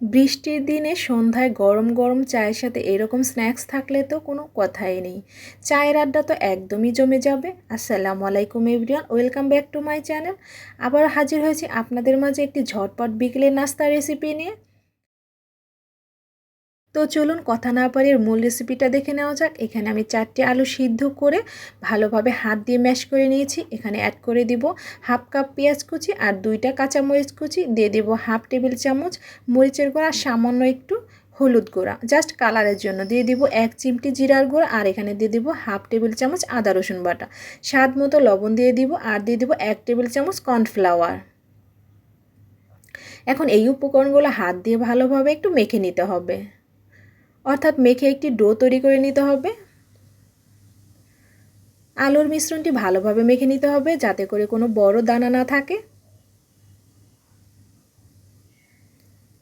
বৃষ্টির দিনে সন্ধ্যায় গরম গরম চায়ের সাথে এরকম স্ন্যাক্স থাকলে তো কোনো কথাই নেই। চায়ের আড্ডা তো একদমই জমে যাবে। আসসালামু আলাইকুম everyone, welcome back to my channel. আবার হাজির হয়েছি আপনাদের মাঝে একটি ঝটপট বিকেলের নাস্তা রেসিপি নিয়ে। তো চলুন কথা না পারি মূল রেসিপিটা দেখে নেওয়া যাক। এখানে আমি চারটে আলু সিদ্ধ করে ভালোভাবে হাত দিয়ে ম্যাশ করে নিয়েছি। এখানে অ্যাড করে দিব হাফ কাপ পেঁয়াজ কুচি আর দুইটা কাঁচা মরিচ কুচি। দিয়ে দিব হাফ টেবিল চামচ মরিচের গুঁড়া, সামান্য একটু হলুদ গুঁড়া। জাস্ট কালারের জন্য দিয়ে দিব এক চিমটি জিরার গুঁড়া আর এখানে দিয়ে দিব হাফ টেবিল চামচ আদা রসুন বাটা। স্বাদ মতো লবণ দিয়ে দিব আর দিয়ে দিব এক টেবিল চামচ কর্নফ্লাওয়ার এখন এই উপকরণগুলো হাত দিয়ে ভালোভাবে একটু মেখে নিতে হবে। অর্থাৎ মেখে একটি ডো তৈরি করে নিতে হবে। আলুর মিশ্রণটি ভালোভাবে মেখে নিতে হবে যাতে করে কোনো বড় দানা না থাকে।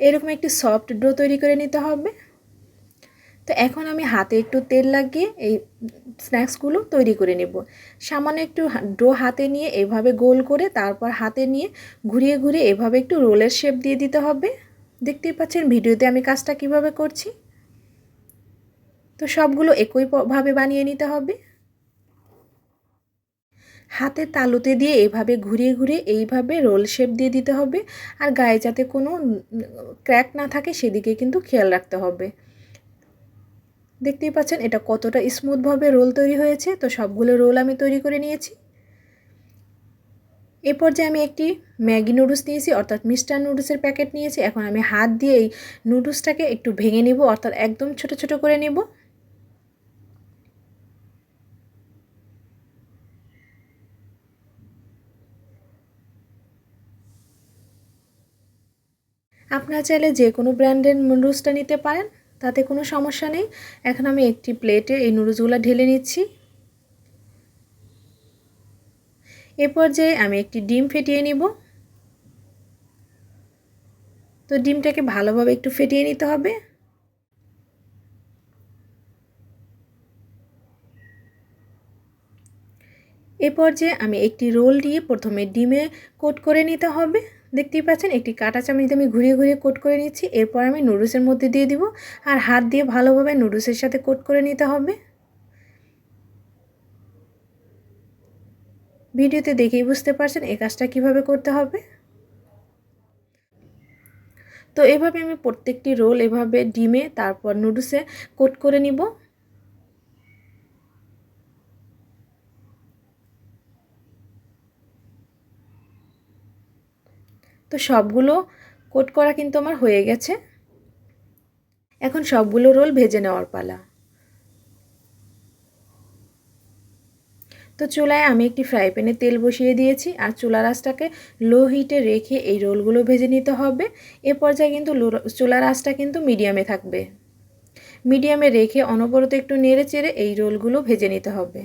এরকম একটি সফট ডো তৈরি করে নিতে হবে। তো এখন আমি হাতে একটু তেল লাগিয়ে এই স্ন্যাক্সগুলো তৈরি করে নেব। সামান্য একটু ডো হাতে নিয়ে এভাবে গোল করে তারপর হাতে নিয়ে ঘুরিয়ে ঘুরিয়ে এভাবে একটু রোলের শেপ দিয়ে দিতে হবে। দেখতেই পাচ্ছেন ভিডিওতে আমি কাজটা কীভাবে করছি। তো সবগুলো একইভাবে বানিয়ে নিতে হবে। হাতে তালুতে দিয়ে এভাবে ঘুরিয়ে ঘুরিয়ে এইভাবে রোল শেপ দিয়ে দিতে হবে। আর গায়ে যাতে কোনো ক্র্যাক না থাকে সেদিকে কিন্তু খেয়াল রাখতে হবে। দেখতেই পাচ্ছেন এটা কতটা স্মুথভাবে রোল তৈরি হয়েছে। তো সবগুলো রোল আমি তৈরি করে নিয়েছি। এ পর্যায়ে আমি একটি ম্যাগি নুডলস নিয়েছি, অর্থাৎ মিস্টার নুডলসের প্যাকেট নিয়েছি। এখন আমি হাত দিয়ে এই নুডলসটাকে একটু ভেঙে নিব, অর্থাৎ একদম ছোট ছোট করে নেব। আপনারা চাইলে যে কোনো ব্র্যান্ডের নুডলসটা নিতে পারেন, তাতে কোনো সমস্যা নেই। এখন আমি একটি প্লেটে এই নুডলসগুলো ঢেলে নিচ্ছি। এরপর যে আমি একটি ডিম ফেটিয়ে নিব। তো ডিমটাকে ভালোভাবে একটু ফেটিয়ে নিতে হবে। এ পর্যায়ে আমি একটি রোল দিয়ে প্রথমে ডিমে কোট করে নিতে হবে। দেখতেই পাচ্ছেন, একটি কাটা চামচ দিয়ে আমি ঘুরিয়ে ঘুরিয়ে কোট করে নিচ্ছি। এরপর আমি নুডলসের মধ্যে দিয়ে দিব আর হাত দিয়ে ভালোভাবে নুডলসের সাথে কোট করে নিতে হবে। ভিডিওতে দেখেই বুঝতে পারছেন এই কাজটা কীভাবে করতে হবে। তো এভাবে আমি প্রত্যেকটি রোল এভাবে ডিমে, তারপর নুডলসে কোট করে নিব। তো সবগুলো কোট করা কিন্তু আমার হয়ে গেছে। এখন সবগুলো রোল ভেজে নেওয়ার পালা। তো চুলায় আমি একটি ফ্রাই প্যানে তেল বসিয়ে দিয়েছি আর চুলা রাসটাকে লো হিটে রেখে এই রোলগুলো ভেজে নিতে হবে। এ পর্যায়ে কিন্তু চুলা রাসটা কিন্তু মিডিয়ামে থাকবে। মিডিয়ামে রেখে অনবরত একটু নেড়ে চেড়ে এই রোলগুলো ভেজে নিতে হবে।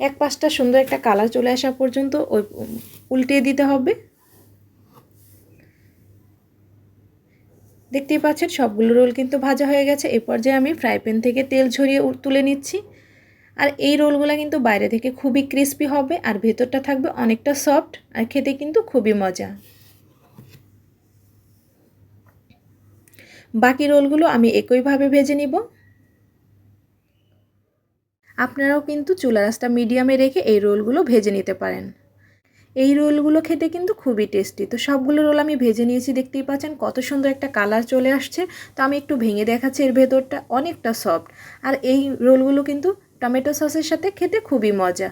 এক পাশটা সুন্দর একটা কালার চলে আসা পর্যন্ত ওই উল্টিয়ে দিতে হবে। দেখতেই পাচ্ছেন, সবগুলো রোল কিন্তু ভাজা হয়ে গেছে। এ পর্যায়ে আমি ফ্রাই প্যান থেকে তেল ঝরিয়ে তুলে নিচ্ছি। আর এই রোলগুলো কিন্তু বাইরে থেকে খুবই ক্রিস্পি হবে আর ভেতরটা থাকবে অনেকটা সফট আর খেতে কিন্তু খুবই মজা। বাকি রোলগুলো আমি একইভাবে ভেজে নিব। আপনারাও কিন্তু চুলা রাসটা মিডিয়ামে রেখে এই রোলগুলো ভেজে নিতে পারেন। এই রোলগুলো খেতে কিন্তু খুবই টেস্টি। তো সবগুলো রোল আমি ভেজে নিয়েছি, দেখতেই পাচ্ছেন কত সুন্দর একটা কালার চলে আসছে। তো আমি একটু ভেঙে দেখাচ্ছি এর ভেতরটা, অনেকটা সফট। আর এই রোলগুলো কিন্তু টমেটো সসের সাথে খেতে খুবই মজা।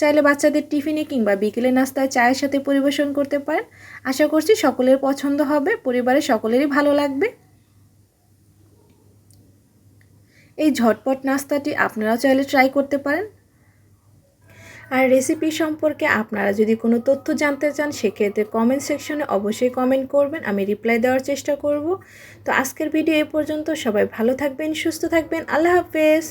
চাইলে বাচ্চাদের টিফিনে কিংবা বিকেলে নাস্তায় চায়ের সাথে পরিবেশন করতে পারেন। আশা করছি সকলের পছন্দ হবে, পরিবারের সকলেরই ভালো লাগবে। এই ঝটপট নাস্তাটি আপনারাও চাইলে ট্রাই করতে পারেন। আর রেসিপি সম্পর্কে আপনারা যদি কোনো তথ্য জানতে চান, সেক্ষেত্রে কমেন্ট সেকশনে অবশ্যই কমেন্ট করবেন, আমি রিপ্লাই দেওয়ার চেষ্টা করব। তো আজকের ভিডিও এ পর্যন্ত সবাই ভালো থাকবেন, সুস্থ থাকবেন, আল্লাহ হাফেজ!